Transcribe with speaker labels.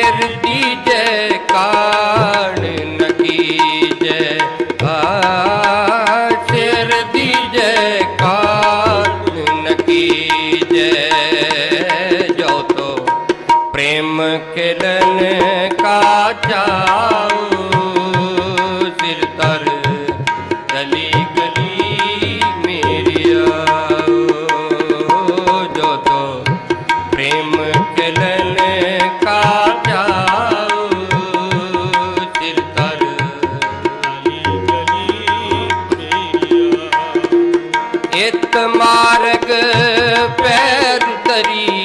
Speaker 1: ਮੇਰ ਦੀ ਜੈ ਕਾਣ ਨਕੀ ਜੈ ਆ ਸਿਰ ਦੀ ਜੈ ਕਾਣ ਨਕੀ ਜੈ ਜੋ ਤੋ ਪ੍ਰੇਮ ਕਿਲਨ ਕਾ ਚਾਉ, ਸਿਰ ਤਰ ਦਲੀ ਗਲੀ ਮੇਰੀ ਆਉ ਜੋ ਤੋ ਪ੍ਰੇਮ ਹਿਤ ਮਾਰਗ ਪੈਰ ਤਰੀ